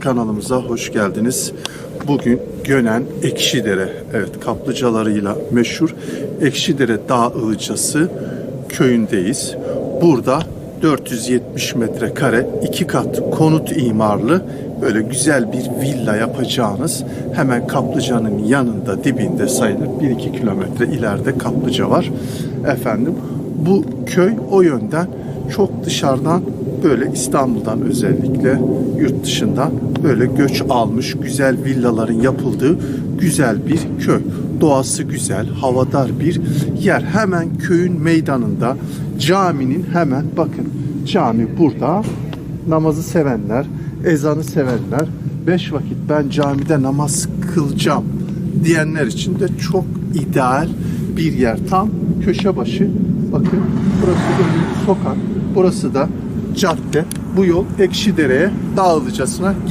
Kanalımıza hoş geldiniz. Bugün Gönen Ekşidere, evet kaplıcalarıyla meşhur Ekşidere Dağ Ilıcası köyündeyiz. Burada 470 metrekare iki kat konut imarlı böyle güzel bir villa yapacağınız hemen kaplıcanın yanında dibinde sayılır 1-2 kilometre ileride kaplıca var. Efendim bu köy o yönden çok dışarıdan böyle İstanbul'dan özellikle yurt dışından böyle göç almış güzel villaların yapıldığı güzel bir köy. Doğası güzel, havadar bir yer. Hemen köyün meydanında caminin hemen bakın cami burada. Namazı sevenler, ezanı sevenler, beş vakit ben camide namaz kılacağım diyenler için de çok ideal bir yer. Tam köşe başı. Bakın burası önü sokak. Burası da cadde. Bu yol Ekşidere'ye dağılıcasına gidiyor.